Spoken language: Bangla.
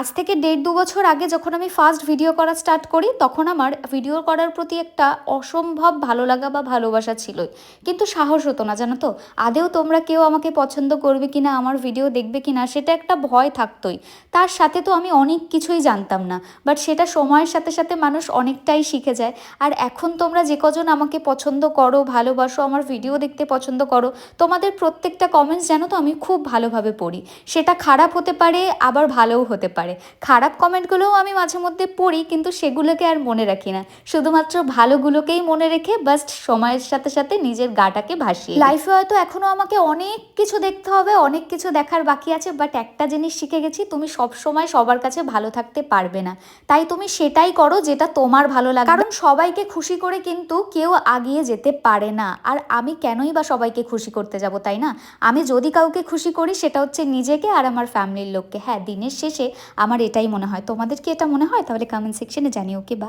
আজ থেকে দেড় দু বছর আগে যখন আমি ফার্স্ট ভিডিও করা স্টার্ট করি, তখন আমার ভিডিও করার প্রতি একটা অসম্ভব ভালো লাগা বা ভালোবাসা ছিলই। কিন্তু সাহস হতো না, জানো তো? আদেও তোমরা কেউ আমাকে পছন্দ করবে কি না আমার ভিডিও দেখবে কি না সেটা একটা ভয় থাকতোই। তার সাথে তো আমি অনেক কিছুই জানতাম না বাট সেটা সময়ের সাথে সাথে মানুষ অনেকটাই শিখে যায়। আর এখন তোমরা যে কজন আমাকে পছন্দ করো, ভালোবাসো, আমার ভিডিও দেখতে পছন্দ করো, তোমাদের প্রত্যেকটা কমেন্টস জানো তো আমি খুব ভালোভাবে পড়ি। সেটা খারাপ হতে পারে, আবার ভালোও হতে পারে। খারাপ কমেন্টগুলোও আমি মাঝে মধ্যে পড়ি, কিন্তু সেগুলোকে আর মনে রাখি না। শুধুমাত্র ভালোগুলোকেই মনে রেখে বাস্ট সময়ের সাথে সাথে নিজের গাটাকে ভাসিয়ে লাইফে হয়তো এখনও আমাকে অনেক কিছু দেখতে হবে, অনেক কিছু দেখার বাকি আছে, বাট একটা জিনিস শিখে গেছি, তুমি সব সময় সবার কাছে ভালো থাকতে পারবে না। তাই তুমি সেটাই করো যেটা তোমার ভালো লাগে কারণ সবাইকে খুশি করে কিন্তু কেউ আগিয়ে যেতে পারে না। আর আমি কেনই বা সবাইকে খুশি করতে যাব, তাই না? আমি যদি কাউকে খুশি করি, সেটা হচ্ছে নিজেকে আর আমার ফ্যামিলির লোককে। হ্যাঁ দিনের শেষে আমার এটাই মনে হয়। তোমাদের কি এটা মনে হয়? তাহলে কমেন্ট সেকশনে জানিও কি বা